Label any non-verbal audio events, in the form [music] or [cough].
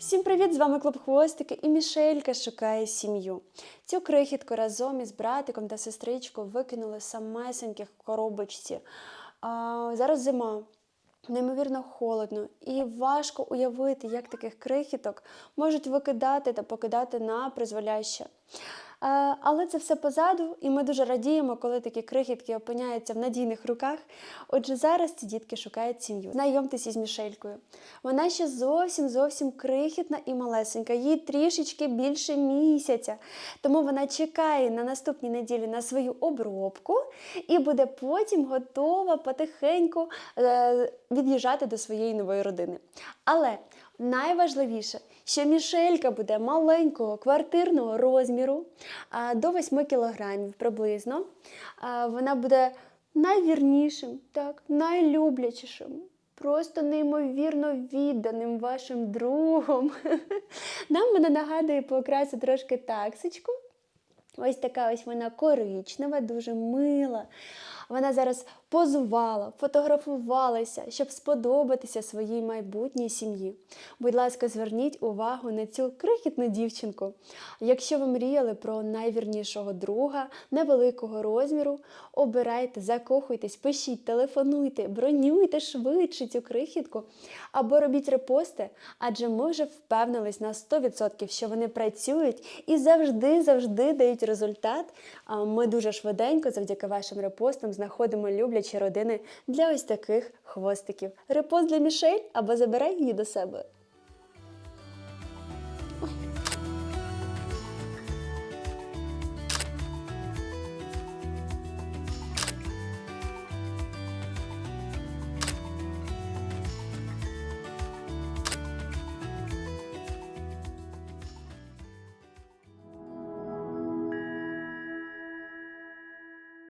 Всім привіт! З вами Клуб Хвостики і Мішелька шукає сім'ю. Цю крихітку разом із братиком та сестричкою викинули самесеньких в коробочці. А, зараз зима. Неймовірно холодно і важко уявити, як таких крихіток можуть викидати та покидати на призволяще. Але це все позаду, і ми дуже радіємо, коли такі крихітки опиняються в надійних руках. Отже, зараз ці дітки шукають сім'ю. Знайомтеся із Мішелькою. Вона ще зовсім зовсім крихітна і малесенька, їй трішечки більше місяця. Тому вона чекає на наступній неділі на свою обробку і буде потім готова потихеньку е, від'їжджати до своєї нової родини. Але найважливіше, що Мішелька буде маленького квартирного розміру до 8 кілограмів приблизно. Вона буде найвірнішим, так, найлюблячішим. Просто неймовірно відданим вашим другом. [laughs] Нам вона нагадує по трошки таксичку. Ось така ось вона коричнева, дуже мила. Вона зараз позувала, фотографувалася, щоб сподобатися своїй майбутній сім'ї. Будь ласка, зверніть увагу на цю крихітну дівчинку. Якщо ви мріяли про найвірнішого друга, невеликого розміру, обирайте, закохуйтесь, пишіть, телефонуйте, бронюйте швидше цю крихітку або робіть репости, адже ми вже впевнились на 100%, що вони працюють і завжди-завжди дають бачать результат. Ми дуже швиденько, завдяки вашим репостам, знаходимо люблячі родини для ось таких хвостиків. Репост для Мішель або забирай її до себе.